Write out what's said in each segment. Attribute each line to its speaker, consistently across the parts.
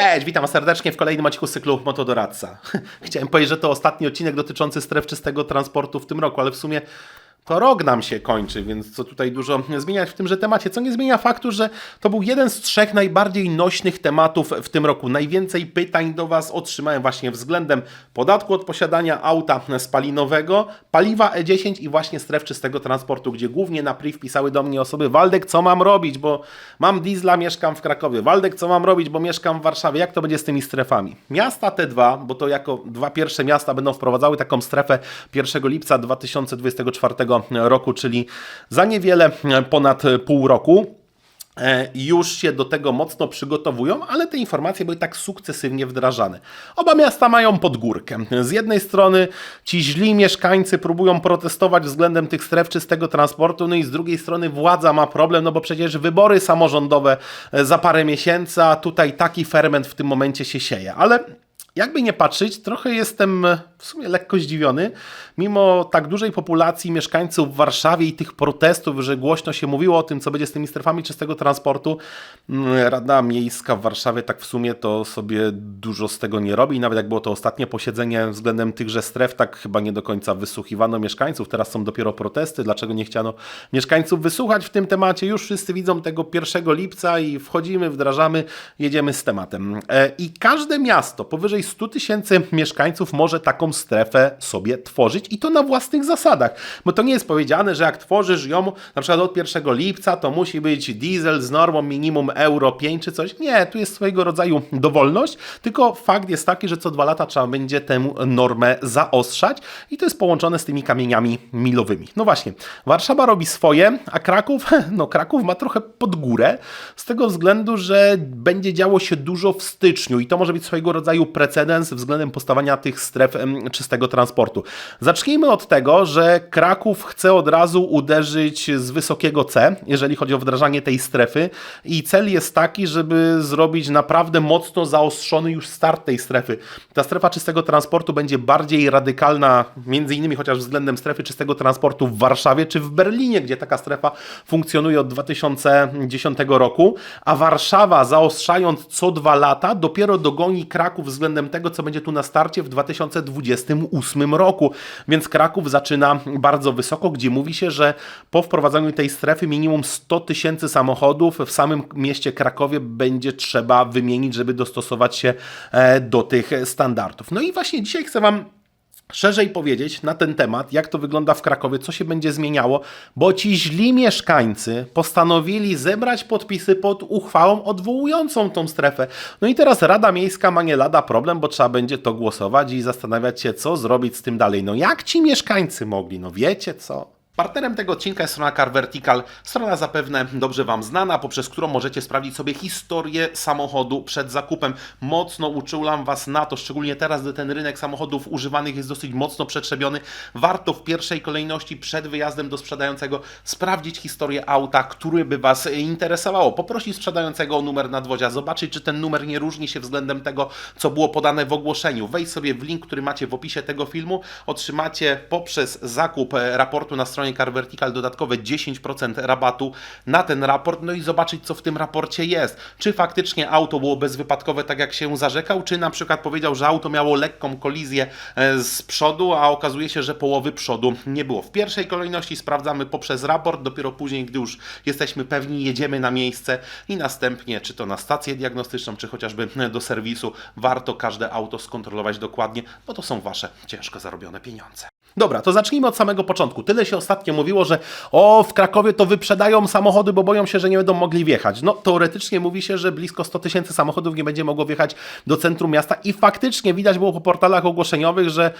Speaker 1: Cześć, witam serdecznie w kolejnym odcinku cyklu Motodoradca. Chciałem powiedzieć, że to ostatni odcinek dotyczący stref czystego transportu w tym roku, ale w sumie to rok nam się kończy, więc co tutaj dużo zmieniać w tymże temacie, co nie zmienia faktu, że to był jeden z trzech najbardziej nośnych tematów w tym roku. Najwięcej pytań do Was otrzymałem właśnie względem podatku od posiadania auta spalinowego, paliwa E10 i właśnie stref czystego transportu, gdzie głównie na priv pisały do mnie osoby Waldek, co mam robić, bo mam diesla, mieszkam w Krakowie. Waldek, co mam robić, bo mieszkam w Warszawie. Jak to będzie z tymi strefami? Miasta te dwa, bo to jako dwa pierwsze miasta będą wprowadzały taką strefę 1 lipca 2024 roku, czyli za niewiele ponad pół roku. E, Już się do tego mocno przygotowują, ale te informacje były tak sukcesywnie wdrażane. Oba miasta mają podgórkę. Z jednej strony ci źli mieszkańcy próbują protestować względem tych stref czystego transportu, no i z drugiej strony władza ma problem, no bo przecież wybory samorządowe e, za parę miesięcy, a tutaj taki ferment w tym momencie się sieje. Ale jakby nie patrzeć, trochę jestem w sumie lekko zdziwiony, mimo tak dużej populacji mieszkańców w Warszawie i tych protestów, że głośno się mówiło o tym, co będzie z tymi strefami czystego transportu. mm, Rada Miejska w Warszawie tak w sumie to sobie dużo z tego nie robi. Nawet jak było to ostatnie posiedzenie względem tychże stref, tak chyba nie do końca wysłuchiwano mieszkańców. Teraz są dopiero protesty, dlaczego nie chciano mieszkańców wysłuchać w tym temacie. Już wszyscy widzą tego 1 lipca i wchodzimy, wdrażamy, jedziemy z tematem. E, I każde miasto powyżej 100 tysięcy mieszkańców może taką strefę sobie tworzyć i to na własnych zasadach. Bo to nie jest powiedziane, że jak tworzysz ją na przykład od 1 lipca, to musi być diesel z normą minimum euro 5 czy coś. Nie, tu jest swojego rodzaju dowolność, tylko fakt jest taki, że co dwa lata trzeba będzie tę normę zaostrzać i to jest połączone z tymi kamieniami milowymi. No właśnie, Warszawa robi swoje, a Kraków, no Kraków ma trochę pod górę z tego względu, że będzie działo się dużo w styczniu i to może być swojego rodzaju precedens względem postawania tych stref czystego transportu. Zacznijmy od tego, że Kraków chce od razu uderzyć z wysokiego C, jeżeli chodzi o wdrażanie tej strefy i cel jest taki, żeby zrobić naprawdę mocno zaostrzony już start tej strefy. Ta strefa czystego transportu będzie bardziej radykalna, między innymi chociaż względem strefy czystego transportu w Warszawie czy w Berlinie, gdzie taka strefa funkcjonuje od 2010 roku, a Warszawa zaostrzając co dwa lata dopiero dogoni Kraków względem tego, co będzie tu na starcie w 2028 roku. Więc Kraków zaczyna bardzo wysoko, gdzie mówi się, że po wprowadzeniu tej strefy minimum 100 tysięcy samochodów w samym mieście Krakowie będzie trzeba wymienić, żeby dostosować się e, do tych standardów. No i właśnie dzisiaj chcę Wam szerzej powiedzieć na ten temat, jak to wygląda w Krakowie, co się będzie zmieniało, bo ci źli mieszkańcy postanowili zebrać podpisy pod uchwałą odwołującą tą strefę. No i teraz Rada Miejska ma nie lada problem, bo trzeba będzie to głosować i zastanawiać się, co zrobić z tym dalej. No jak ci mieszkańcy mogli? No wiecie co? Partnerem tego odcinka jest strona Car Vertical, strona zapewne dobrze Wam znana, poprzez którą możecie sprawdzić sobie historię samochodu przed zakupem. Mocno uczulam Was na to, szczególnie teraz, gdy ten rynek samochodów używanych jest dosyć mocno przetrzebiony. Warto w pierwszej kolejności przed wyjazdem do sprzedającego sprawdzić historię auta, który by Was interesowało. Poprosić sprzedającego o numer nadwozia, zobaczyć, czy ten numer nie różni się względem tego, co było podane w ogłoszeniu. Wejdź sobie w link, który macie w opisie tego filmu, otrzymacie poprzez zakup raportu na stronie Car Vertical dodatkowe 10% rabatu na ten raport, no i zobaczyć, co w tym raporcie jest. Czy faktycznie auto było bezwypadkowe, tak jak się zarzekał, czy na przykład powiedział, że auto miało lekką kolizję e, z przodu, a okazuje się, że połowy przodu nie było. W pierwszej kolejności sprawdzamy poprzez raport, dopiero później, gdy już jesteśmy pewni, jedziemy na miejsce i następnie, czy to na stację diagnostyczną, czy chociażby do serwisu, warto każde auto skontrolować dokładnie, bo to są Wasze ciężko zarobione pieniądze. Dobra, to zacznijmy od samego początku. Tyle się ostatnio mówiło, że o, w Krakowie to wyprzedają samochody, bo boją się, że nie będą mogli wjechać. No, teoretycznie mówi się, że blisko 100 tysięcy samochodów nie będzie mogło wjechać do centrum miasta i faktycznie widać było po portalach ogłoszeniowych, że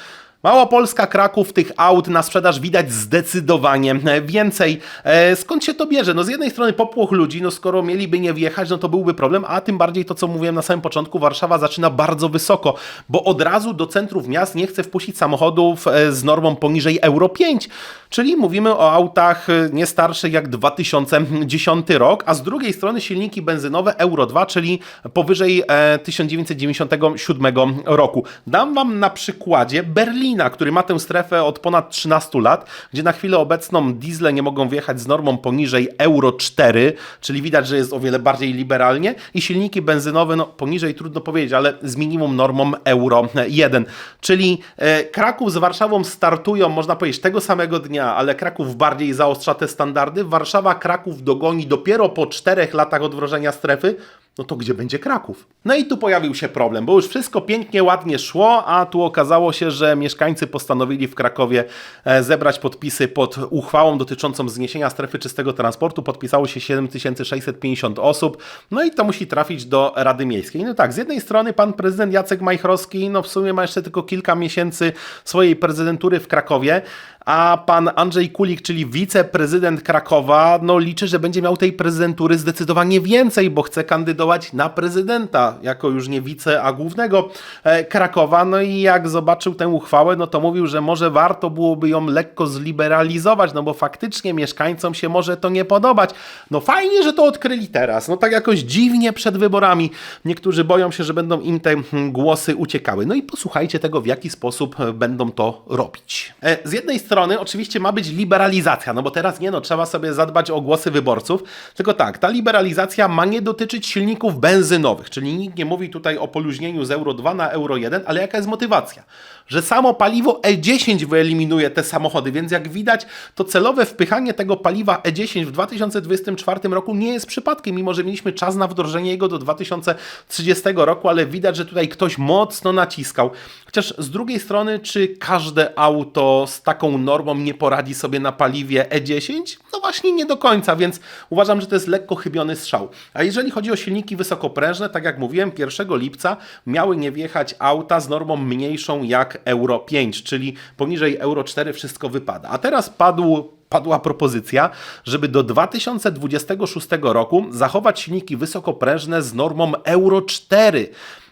Speaker 1: Małopolska, Kraków, tych aut na sprzedaż widać zdecydowanie więcej. E, skąd się to bierze? No z jednej strony popłoch ludzi, no skoro mieliby nie wjechać, no to byłby problem, a tym bardziej to, co mówiłem na samym początku, Warszawa zaczyna bardzo wysoko, bo od razu do centrów miast nie chce wpuścić samochodów e, z normą poniżej Euro 5, czyli mówimy o autach e, nie starszych jak 2010 rok, a z drugiej strony silniki benzynowe Euro 2, czyli powyżej e, 1997 roku. Dam Wam na przykładzie Berlin Lublina, który ma tę strefę od ponad 13 lat, gdzie na chwilę obecną diesle nie mogą wjechać z normą poniżej Euro 4, czyli widać, że jest o wiele bardziej liberalnie i silniki benzynowe, no poniżej trudno powiedzieć, ale z minimum normą Euro 1. Czyli e, Kraków z Warszawą startują, można powiedzieć, tego samego dnia, ale Kraków bardziej zaostrza te standardy. Warszawa Kraków dogoni dopiero po czterech latach od wdrożenia strefy, no to gdzie będzie Kraków? No i tu pojawił się problem, bo już wszystko pięknie, ładnie szło, a tu okazało się, że mieszkańcy postanowili w Krakowie e, zebrać podpisy pod uchwałą dotyczącą zniesienia strefy czystego transportu. Podpisało się 7650 osób, no i to musi trafić do Rady Miejskiej. No tak, z jednej strony pan prezydent Jacek Majchrowski, no w sumie ma jeszcze tylko kilka miesięcy swojej prezydentury w Krakowie, a pan Andrzej Kulik, czyli wiceprezydent Krakowa, no liczy, że będzie miał tej prezydentury zdecydowanie więcej, bo chce kandydować na prezydenta, jako już nie wice, a głównego e, Krakowa. No i jak zobaczył tę uchwałę, no to mówił, że może warto byłoby ją lekko zliberalizować, no bo faktycznie mieszkańcom się może to nie podobać. No fajnie, że to odkryli teraz. No tak jakoś dziwnie przed wyborami. Niektórzy boją się, że będą im te hmm, głosy uciekały. No i posłuchajcie tego, w jaki sposób e, będą to robić. E, z jednej strony oczywiście ma być liberalizacja, no bo teraz nie no, trzeba sobie zadbać o głosy wyborców, tylko tak, ta liberalizacja ma nie dotyczyć silników benzynowych, czyli nikt nie mówi tutaj o poluźnieniu z Euro 2 na Euro 1, ale jaka jest motywacja? Że samo paliwo E10 wyeliminuje te samochody, więc jak widać, to celowe wpychanie tego paliwa E10 w 2024 roku nie jest przypadkiem, mimo że mieliśmy czas na wdrożenie jego do 2030 roku, ale widać, że tutaj ktoś mocno naciskał. Chociaż z drugiej strony, czy każde auto z taką normą nie poradzi sobie na paliwie E10? No właśnie nie do końca, więc uważam, że to jest lekko chybiony strzał. A jeżeli chodzi o silniki wysokoprężne, tak jak mówiłem, 1 lipca miały nie wjechać auta z normą mniejszą jak Euro 5, czyli poniżej Euro 4 wszystko wypada. A teraz padł padła propozycja, żeby do 2026 roku zachować silniki wysokoprężne z normą Euro 4.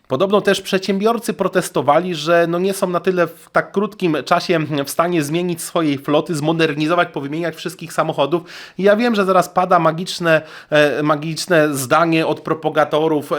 Speaker 1: Podobno też przedsiębiorcy protestowali, że no nie są na tyle w tak krótkim czasie w stanie zmienić swojej floty, zmodernizować, powymieniać wszystkich samochodów. I ja wiem, że zaraz pada magiczne, e, magiczne zdanie od propagatorów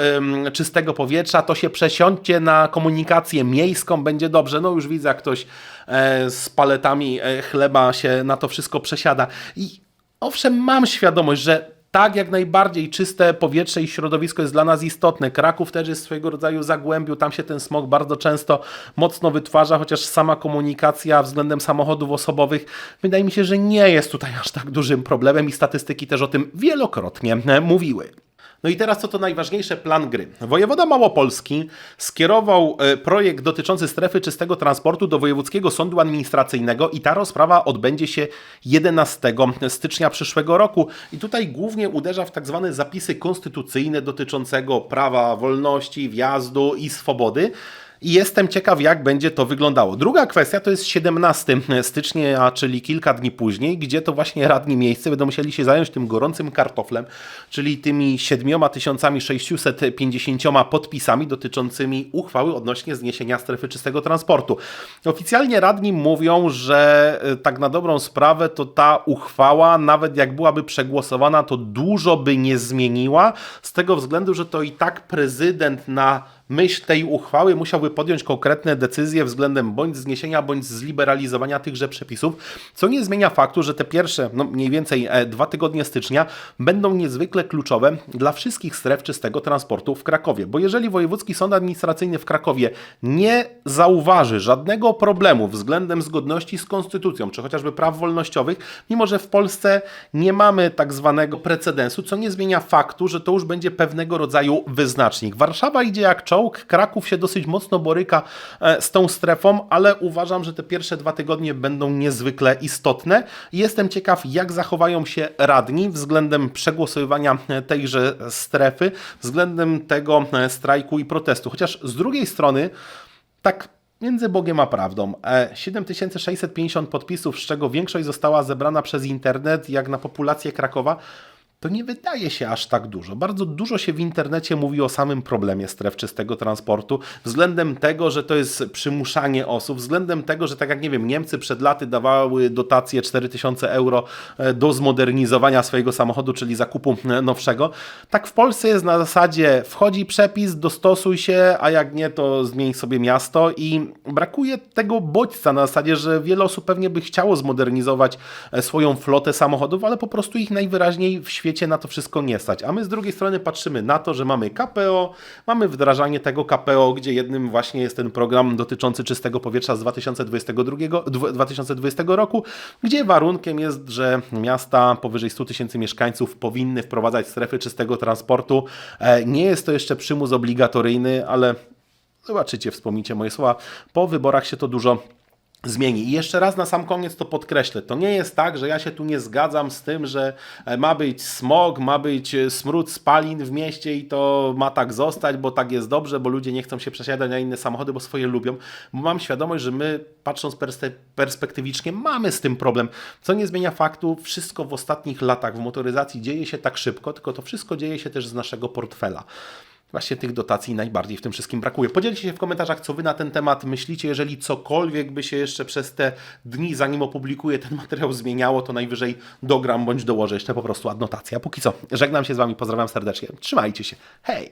Speaker 1: czystego powietrza, to się przesiądźcie na komunikację miejską, będzie dobrze. No już widzę, jak ktoś e, z paletami e, chleba się na to wszystko przesiada. I owszem, mam świadomość, że tak, jak najbardziej czyste powietrze i środowisko jest dla nas istotne. Kraków też jest swojego rodzaju zagłębiu, tam się ten smog bardzo często mocno wytwarza, chociaż sama komunikacja względem samochodów osobowych wydaje mi się, że nie jest tutaj aż tak dużym problemem i statystyki też o tym wielokrotnie mówiły. No i teraz co to najważniejsze, plan gry. Wojewoda Małopolski skierował e, projekt dotyczący strefy czystego transportu do Wojewódzkiego Sądu Administracyjnego i ta rozprawa odbędzie się 11 stycznia przyszłego roku. I tutaj głównie uderza w tak zwane zapisy konstytucyjne dotyczącego prawa wolności, wjazdu i swobody i jestem ciekaw, jak będzie to wyglądało. Druga kwestia to jest 17 stycznia, czyli kilka dni później, gdzie to właśnie radni miejsce będą musieli się zająć tym gorącym kartoflem, czyli tymi 7650 podpisami dotyczącymi uchwały odnośnie zniesienia strefy czystego transportu. Oficjalnie radni mówią, że e, tak na dobrą sprawę to ta uchwała, nawet jak byłaby przegłosowana, to dużo by nie zmieniła, z tego względu, że to i tak prezydent na myśl tej uchwały musiałby podjąć konkretne decyzje względem bądź zniesienia, bądź zliberalizowania tychże przepisów, co nie zmienia faktu, że te pierwsze, no mniej więcej e, dwa tygodnie stycznia będą niezwykle kluczowe dla wszystkich stref czystego transportu w Krakowie. Bo jeżeli Wojewódzki Sąd Administracyjny w Krakowie nie zauważy żadnego problemu względem zgodności z konstytucją, czy chociażby praw wolnościowych, mimo że w Polsce nie mamy tak zwanego precedensu, co nie zmienia faktu, że to już będzie pewnego rodzaju wyznacznik. Warszawa idzie jak czoło, Kraków się dosyć mocno boryka e, z tą strefą, ale uważam, że te pierwsze dwa tygodnie będą niezwykle istotne. Jestem ciekaw, jak zachowają się radni względem przegłosowywania e, tejże strefy, względem tego e, strajku i protestu. Chociaż z drugiej strony, tak między Bogiem a prawdą. 7650 podpisów, z czego większość została zebrana przez internet, jak na populację Krakowa, to nie wydaje się aż tak dużo. Bardzo dużo się w internecie mówi o samym problemie stref czystego transportu, względem tego, że to jest przymuszanie osób, względem tego, że tak jak nie wiem, Niemcy przed laty dawały dotację 4000 euro e, do zmodernizowania swojego samochodu, czyli zakupu e, nowszego. Tak w Polsce jest na zasadzie wchodzi przepis, dostosuj się, a jak nie, to zmień sobie miasto i brakuje tego bodźca na zasadzie, że wiele osób pewnie by chciało zmodernizować e, swoją flotę samochodów, ale po prostu ich najwyraźniej w świecie na to wszystko nie stać. A my z drugiej strony patrzymy na to, że mamy KPO, mamy wdrażanie tego KPO, gdzie jednym właśnie jest ten program dotyczący czystego powietrza z 2022, dwu- 2020 roku, gdzie warunkiem jest, że miasta powyżej 100 tysięcy mieszkańców powinny wprowadzać strefy czystego transportu. E, Nie jest to jeszcze przymus obligatoryjny, ale zobaczycie, wspomnicie moje słowa, po wyborach się to dużo zmieni. I jeszcze raz na sam koniec to podkreślę. To nie jest tak, że ja się tu nie zgadzam z tym, że e, ma być smog, ma być e, smród spalin w mieście i to ma tak zostać, bo tak jest dobrze, bo ludzie nie chcą się przesiadać na inne samochody, bo swoje lubią. Mam świadomość, że my patrząc perspe- perspektywicznie mamy z tym problem. Co nie zmienia faktu, wszystko w ostatnich latach w motoryzacji dzieje się tak szybko, tylko to wszystko dzieje się też z naszego portfela. Właśnie tych dotacji najbardziej w tym wszystkim brakuje. Podzielcie się w komentarzach, co Wy na ten temat myślicie. Jeżeli cokolwiek by się jeszcze przez te dni, zanim opublikuję ten materiał, zmieniało, to najwyżej dogram bądź dołożę jeszcze po prostu adnotację. A póki co, żegnam się z Wami, pozdrawiam serdecznie. Trzymajcie się. Hej!